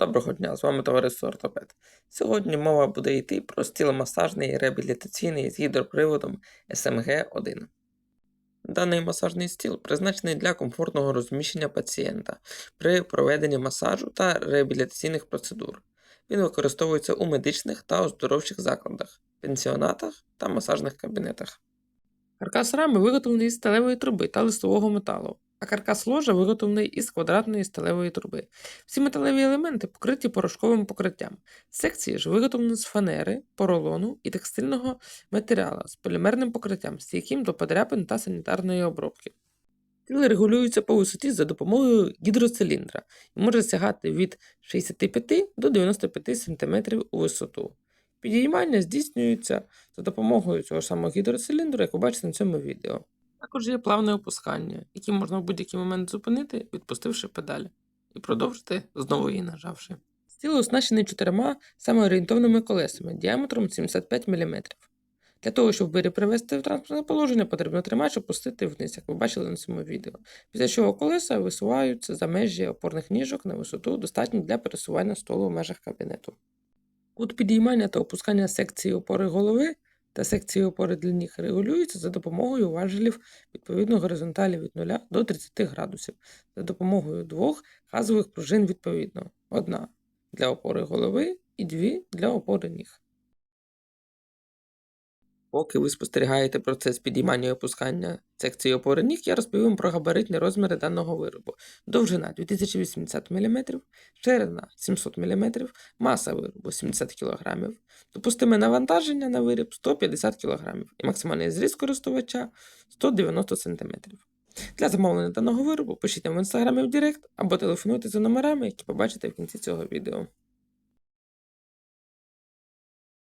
Доброго дня, з вами товариство Ортопед. Сьогодні мова буде йти про стіломасажний реабілітаційний з гідроприводом СМГ-1. Даний масажний стіл призначений для комфортного розміщення пацієнта при проведенні масажу та реабілітаційних процедур. Він використовується у медичних та оздоровчих закладах, пенсіонатах та масажних кабінетах. Каркас рами виготовлений із сталевої труби та листового металу, а каркас ложа виготовлений із квадратної сталевої труби. Всі металеві елементи покриті порошковим покриттям. Секції ж виготовлені з фанери, поролону і текстильного матеріалу з полімерним покриттям, стійким до подряпин та санітарної обробки. Тіло регулюється по висоті за допомогою гідроциліндра і може сягати від 65 до 95 см у висоту. Підіймання здійснюється за допомогою цього самого гідроциліндру, як ви бачите на цьому відео. Також є плавне опускання, яке можна в будь-який момент зупинити, відпустивши педалі, і продовжити, знову її нажавши. Стіл оснащений чотирма самоорієнтовними колесами діаметром 75 мм. Для того, щоб виріб привести в транспортне положення, потрібно тримач опустити вниз, як ви бачили на цьому відео. Після чого колеса висуваються за межі опорних ніжок на висоту, достатньо для пересування столу в межах кабінету. Кут підіймання та опускання секції опори голови та секції опори для ніг регулюються за допомогою важелів відповідно горизонталі від 0 до 30 градусів, за допомогою двох газових пружин відповідно. Одна для опори голови і дві для опори ніг. Поки ви спостерігаєте процес підіймання і опускання секції опори ніг, я розповім про габаритні розміри даного виробу. Довжина 2080 мм, ширина 700 мм, маса виробу 70 кг, допустиме навантаження на виріб 150 кг і максимальний зріст користувача 190 см. Для замовлення даного виробу пишіть нам в інстаграмі в Директ або телефонуйте за номерами, які побачите в кінці цього відео.